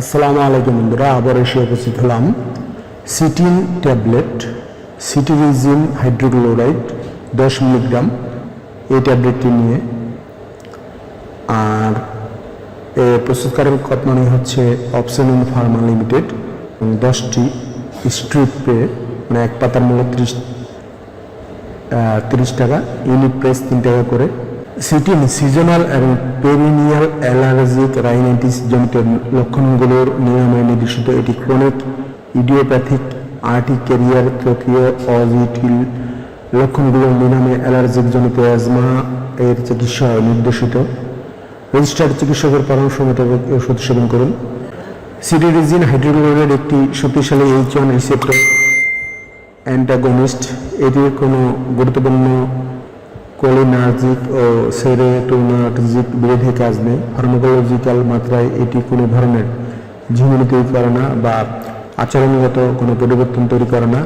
আসসালামু আলাইকুম বন্ধুরা আবার এসে উপস্থিত হলাম। সিটিন ট্যাবলেট, সিটিরিজিন হাইড্রোক্লোরাইড, দশ মিলিগ্রাম, এই ট্যাবলেটটি নিয়ে। আর এ প্রস্তুতকারক কোম্পানি হচ্ছে অপশন ইন ফার্মা লিমিটেড দশটি স্ট্রিপ মানে এক পাতার মূল্য ত্রিশ তিরিশ টাকা, ইউনিট প্রাইস তিন টাকা করে। সিটিন সিজনাল এবং পেরিনিয়াল অ্যালার্জিক রাইনাইটিস জনিত লক্ষণগুলোর নিরাময়ে নির্দেশিত এটি ক্রনিক ইডিওপ্যাথিক আর্টিকেরিয়ার ত্রকীয় অজিটিল লক্ষণগুলোর নিরাময়ে অ্যালার্জিক জনিত অ্যাজমা এর চিকিৎসা নির্দেশিত। রেজিস্টার্ড চিকিৎসকের পরামর্শ মোতাবেক ওষুধ সেবন করুন। সিডিরিজিন হাইড্রোক্লোরাইড একটি শক্তিশালী এইচ ওয়ান রিসেপ্টর অ্যান্টাগনিস্ট এটির কোনো গুরুত্বপূর্ণ কোলিনার্জিক ও সেরেটোনার্জিক বিরোধী কাজ নেই। ফার্মাকোলজিক্যাল মাত্রায় এটি কোনো ধরনের ঝিমুনি তৈরি করে না বা আচরণগত কোনো পরিবর্তন তৈরি করে না।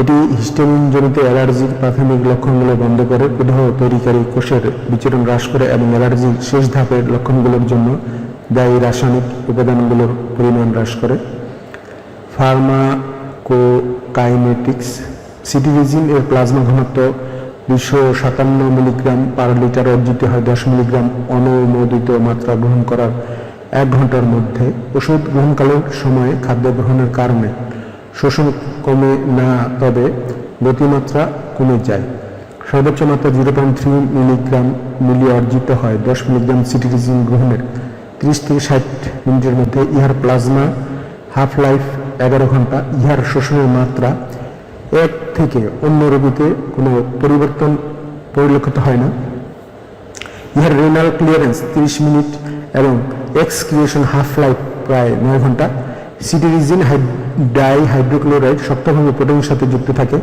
এটি হিস্টামিনজনিত অ্যালার্জির প্রাথমিক লক্ষণগুলো বন্ধ করে, প্রদাহ তৈরিকারী কোষের বিচরণ হ্রাস করে এবং অ্যালার্জির শেষ ধাপের লক্ষণগুলোর জন্য দায়ী রাসায়নিক উপাদানগুলোর পরিমাণ হ্রাস করে। ফার্মাকোকাইনেটিক্স সিটিরিজিন এর প্লাজমা ঘনত্ব দুশো সাতান্ন মিলিগ্রাম পার লিটার অর্জিত হয় দশ মিলিগ্রাম অনুমোদিত মাত্রা গ্রহণ করার এক ঘণ্টার মধ্যে। ওষুধ গ্রহণকালের সময়ে খাদ্য গ্রহণের কারণে শোষণ কমে না, তবে গতিমাত্রা কমে যায়। সর্বোচ্চ মাত্রা zero point three milligram milli অর্জিত হয় দশ মিলিগ্রাম সিটিরিজিন গ্রহণের। ত্রিশ থেকে ষাট মিনিটের মধ্যে ইহার প্লাজমা হাফ লাইফ এগারো ঘণ্টা। ইহার শোষণের মাত্রা এক থেকে অন্য রোগীতে কোনো পরিবর্তন পরিলক্ষিত হয় না। ইহার রেনাল ক্লিয়ারেন্স তিরিশ মিনিট এবং এক্সক্রিয়েশন হাফ লাইফ প্রায় নয় ঘণ্টা। সিটিরিজিন ডাই হাইড্রোক্লোরাইড শক্তভাবে প্রোটিনের সাথে যুক্ত থাকে।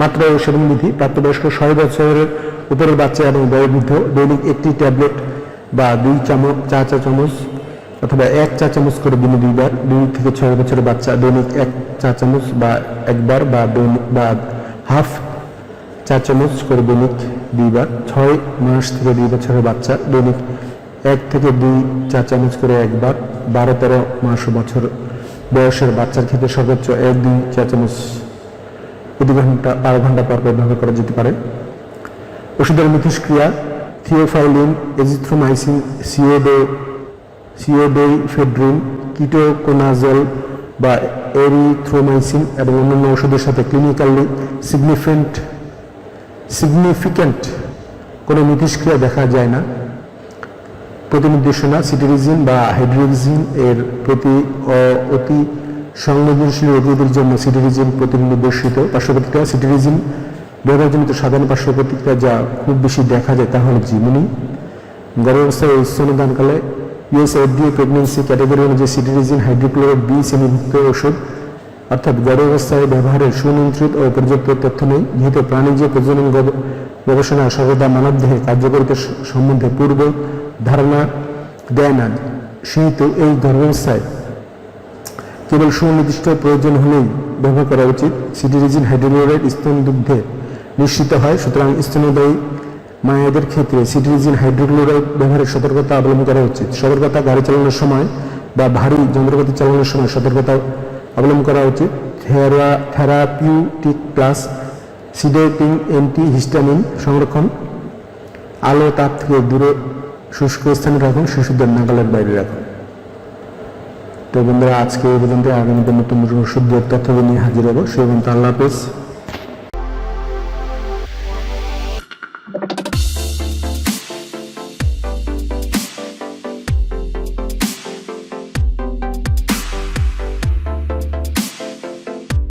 মাত্রা ও সেবনবিধি প্রাপ্তবয়স্ক ছয় বছরের উপরের বাচ্চা এবং বয়োবৃদ্ধ দৈনিক একটি ট্যাবলেট বা দুই চামচ, চা চা চামচ অথবা এক চা চামচ করে দিনে দুইবার, দুই থেকে ছয় বছরের বাচ্চা দৈনিক এক চা চামচ বা একবার বা দৈনিক বা হাফ চা চামচ করে দৈনিক দুইবার ছয় মাস থেকে দুই বছরের বাচ্চা। দৈনিক এক থেকে দুই চা চামচ করে একবার। বারো, তেরো মাস বছর বয়সের বাচ্চার ক্ষেত্রে সর্বোচ্চ এক, দুই চা চামচ প্রতি ঘণ্টা, বারো ঘণ্টা পর ব্যবহার করা যেতে পারে। ওষুধের মিথস্ক্রিয়া theophylline, azithromycin, pseudo pseudoephedrine, ketoconazole বা এরিথ্রোমাইসিন এবং অন্যান্য ওষুধের সাথে ক্লিনিক্যালি সিগনিফিকেন্ট সিগনিফিক্যান্ট কোনো মিথস্ক্রিয়া দেখা যায় না। প্রতিনির্দেশনা সিটিরিজিন বা হাইড্রোজিন এর প্রতি অতি সংবেদনশীল রোগীদের জন্য সিটিরিজিন প্রতিনির্দেশিত পার্শ্বপ্রতিক্রিয়া। সিটিরিজিন ব্যবহারজনিত সাধারণ পার্শ্ব প্রতিক্রিয়া যা খুব বেশি দেখা যায় তা হল জিমনি। গর্ভাবস্থায় স্তনদানকালে ইউএস এফডিএ প্রেগনেন্সি ক্যাটাগরি অনুযায়ী সিটিরিজিন হাইড্রোক্লোরাইড বি শ্রেণীভুক্ত ওষুধ অর্থাৎ গর্ভাবস্থায় ব্যবহারের সুনিয়ন্ত্রিত ও পর্যাপ্ত তথ্য নেই। যেহেতু প্রাণীজ প্রজনন গবেষণা সর্বদা মানবদেহে কার্যকারিতা সম্বন্ধে পূর্ব ধারণা দেয় না। সেহেতু এই গর্ভাবস্থায় কেবল সুনির্দিষ্ট প্রয়োজন হলেই ব্যবহার করা উচিত। সিটিরিজিন হাইড্রোক্লোরাইড স্তন দুগ্ধে নিশ্চিত হয়, সুতরাং স্তনদায়ী মায়েদের ক্ষেত্রে সিটিরিজিন হাইড্রোক্লোরাইড ব্যবহারের সতর্কতা অবলম্বন করা উচিত। সতর্কতা গাড়ি চালানোর সময় বা ভারী যন্ত্রপাতি চালানোর সময় সতর্কতা অবলম্বন করা উচিত। Thera, therapeutic plus sedating antihistamine সংরক্ষণ। আলো তাপ থেকে দূরে শুষ্ক স্থানে রাখুন, শিশুদের নাগালের বাইরে রাখুন। তো বন্ধুরা, আজকে এই পর্যন্ত আগামীতে নতুন নতুন ওষুধ তথ্য নিয়ে হাজির হব। সে পর্যন্ত আল্লাহ হাফেজ।